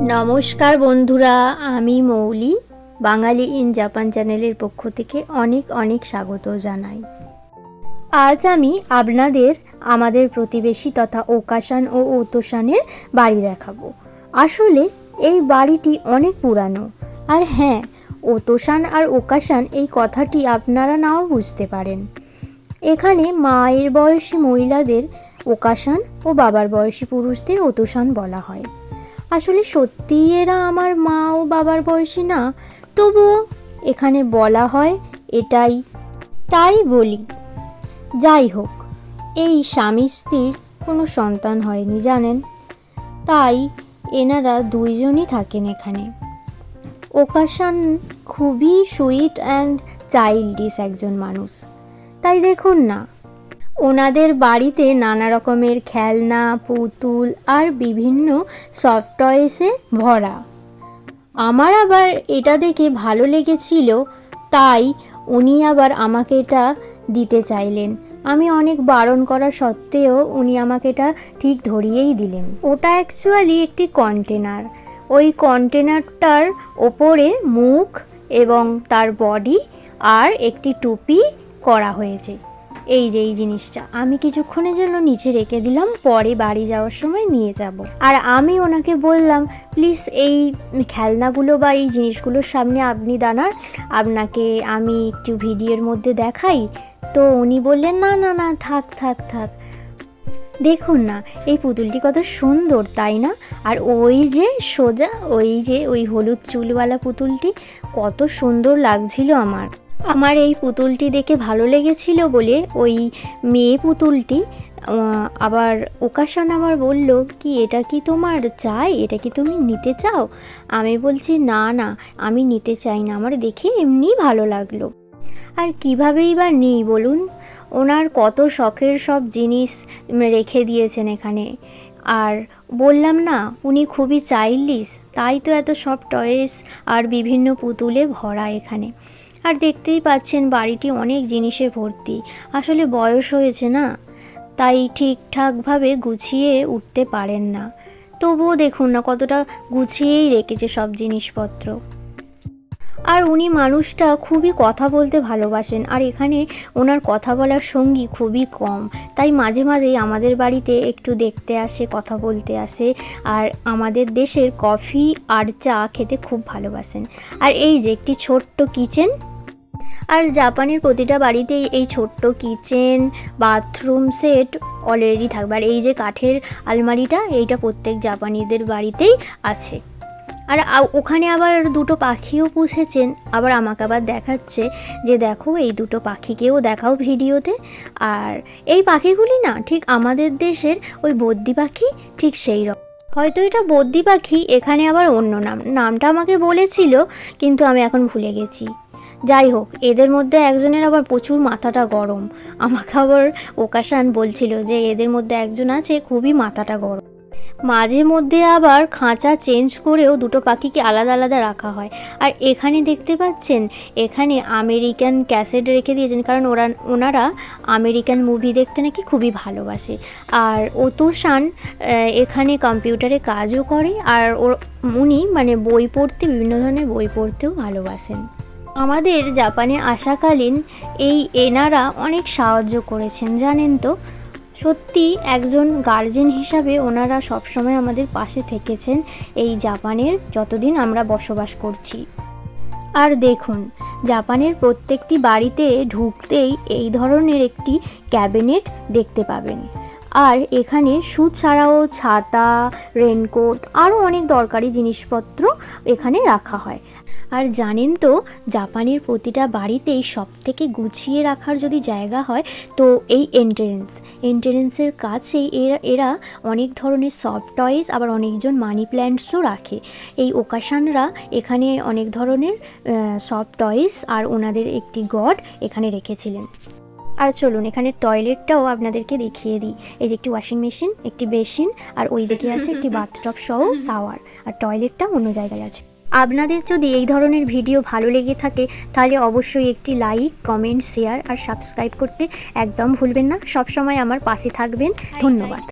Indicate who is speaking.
Speaker 1: নমস্কার বন্ধুরা, আমি মৌলি, বাঙালি ইন জাপান চ্যানেলের পক্ষ থেকে অনেক অনেক স্বাগত জানাই। আজ আমি আপনাদের আমাদের প্রতিবেশী তথা ওকাশান ও ওতোশানের বাড়ি দেখাবো। আসলে এই বাড়িটি অনেক পুরানো। আর হ্যাঁ ওতোশান আর ওকাশান এই কথাটি আপনারা নাও বুঝতে পারেন। এখানে মায়ের বয়সী মহিলাদের ওকাশান ও বাবার বয়সী পুরুষদের ওতোশান বলা হয়। আসলে সত্যিই এরা আমার মা ও বাবার বয়সী না। তবুও এখানে বলা হয় এটাই। তাই বলি। যাই হোক, এই স্বামী স্ত্রীর কোনো সন্তান হয়নি, জানেন? তাই এনারা দুইজনই থাকেন এখানে। ওকাশান খুবই সুইট অ্যান্ড চাইল্ডিস একজন মানুষ। তাই দেখুন না ওনাদের বাড়িতে নানা রকমের খেলনা, পুতুল আর বিভিন্ন সফট টয়েসে ভরা। আমার আবার এটা দেখে ভালো লেগেছিল, তাই উনি আবার আমাকে এটা দিতে চাইলেন। আমি অনেক বারণ করা সত্ত্বেও উনি আমাকে এটা ঠিক ধরিয়েই দিলেন। ওটা অ্যাকচুয়ালি একটি কন্টেনার ওই কন্টেনারটার ওপরে মুখ এবং তার বডি আর একটি টুপি করা হয়েছে। এই যে, এই জিনিসটা। আমি কিছুক্ষণের জন্য নিচে রেখে দিলাম, পরে বাড়ি যাওয়ার সময় নিয়ে যাব। আর আমি ওনাকে বললাম, প্লিজ এই খেলনাগুলো বা এই জিনিসগুলোর সামনে আপনি দাঁড়ান। আপনাকে আমি একটু ভিডিওর মধ্যে দেখাই। তো উনি বললেন, না না না, থাক থাক থাক। দেখুন না, এই পুতুলটি কত সুন্দর, তাই না? আর ওই যে সোজা, ওই যে, ওই হলুদ চুলওয়ালা পুতুলটি কত সুন্দর লাগছিল আমার। আমার এই পুতুলটি দেখে ভালো লেগেছিল বলে ওই মেয়ে পুতুলটি আবার ওকাশান আমার বলল, কি এটা কি তোমার চাই? এটা কি তুমি নিতে চাও? আমি বলছি, না না, আমি নিতে চাই না, আমার দেখে এমনি ভালো লাগল। আর কীভাবেই বা নেই বলুন? ওনার কত শখের সব জিনিস রেখে দিয়েছেন এখানে। আর বললাম না, উনি খুবই চাইল্ডিস তাই তো এত সব টয়েস আর বিভিন্ন পুতুলে ভরা এখানে। আর দেখতেই পাচ্ছেন বাড়িটি অনেক জিনিসে ভর্তি। আসলে বয়স হয়েছে না, তাই ঠিকঠাকভাবে গুছিয়ে উঠতে পারেন না। তবুও দেখুন না কতটা গুছিয়েই রেখেছে সব জিনিসপত্র। আর উনি মানুষটা খুবই কথা বলতে ভালোবাসেন, আর এখানে ওনার কথা বলার সঙ্গী খুবই কম। তাই মাঝে মাঝেই আমাদের বাড়িতে একটু দেখতে আসে, কথা বলতে আসে, আর আমাদের দেশের কফি আর চা খেতে খুব ভালোবাসেন। আর এই যে একটি ছোট্ট কিচেন আর জাপানের প্রতিটা বাড়িতেই এই ছোট্ট কিচেন, বাথরুম সেট অলরেডি থাকবে। আর এই যে কাঠের আলমারিটা, এইটা প্রত্যেক জাপানিদের বাড়িতেই আছে। আর ওখানে আবার দুটো পাখিও পুষেছেন। আবার আমাকে আবার দেখাচ্ছে যে দেখো, এই দুটো পাখিকেও দেখাও ভিডিওতে। আর এই পাখিগুলি না, ঠিক আমাদের দেশের ওই বদ্যি পাখি ঠিক সেই রকম। হয়তো এটা বদ্যি পাখি, এখানে আবার অন্য নাম। নামটা আমাকে বলেছিল, কিন্তু আমি এখন ভুলে গেছি। যাই হোক এদের মধ্যে একজনের আবার প্রচুর মাথাটা গরম। আমাকে আবার ওকাশান বলছিল যে এদের মধ্যে একজন আছে খুবই মাথাটা গরম। মাঝে মধ্যে আবার খাঁচা চেঞ্জ করেও দুটো পাখিকে আলাদা আলাদা রাখা হয়। আর এখানে দেখতে পাচ্ছেন এখানে আমেরিকান ক্যাসেট রেখে দিয়েছেন কারণ ওরা ওনারা আমেরিকান মুভি দেখতে নাকি খুবই ভালোবাসে। আর আহ, এখানে কম্পিউটারে কাজও করে আর ওর উনি মানে বই পড়তে বিভিন্ন ধরনের বই পড়তেও ভালোবাসেন। আমাদের জাপানে আসাকালীন এই এনারা অনেক সাহায্য করেছেন, জানেন তো? সত্যি একজন গার্জেন হিসাবে ওনারা সবসময় আমাদের পাশে থেকেছেন এই জাপানের যতদিন আমরা বসবাস করছি। আর দেখুন, জাপানের প্রত্যেকটি বাড়িতে ঢুকতেই এই ধরনের একটি ক্যাবিনেট দেখতে পাবেন। আর এখানে শু ছাড়াও ছাতা, রেনকোট, আরও অনেক দরকারি জিনিসপত্র এখানে রাখা হয়। আর জানেন তো জাপানের প্রতিটা বাড়িতেই সব থেকে গুছিয়ে রাখার যদি জায়গা হয় তো এই এন্ট্রেন্স এন্ট্রেন্সের কাছেই এরা এরা অনেক ধরনের সফট টয়েস আবার অনেকজন মানি প্ল্যান্টসও রাখে। এই ওকাশানরা এখানে অনেক ধরনের সফট টয়েস আর ওনাদের একটি গড এখানে রেখেছিলেন। আর চলুন এখানে টয়লেটটাও আপনাদেরকে দেখিয়ে দিই। এই যে একটি ওয়াশিং মেশিন একটি বেসিন আর ওই দিকে আছে একটি বাথটব সহ শাওয়ার আর টয়লেটটা অন্য জায়গায় আছে। আপনাদের যদি এই ধরনের ভিডিও ভালো লেগে থাকে তাহলে অবশ্যই একটি লাইক কমেন্ট শেয়ার আর সাবস্ক্রাইব করতে একদম ভুলবেন না। সবসময় আমার পাশে থাকবেন। ধন্যবাদ।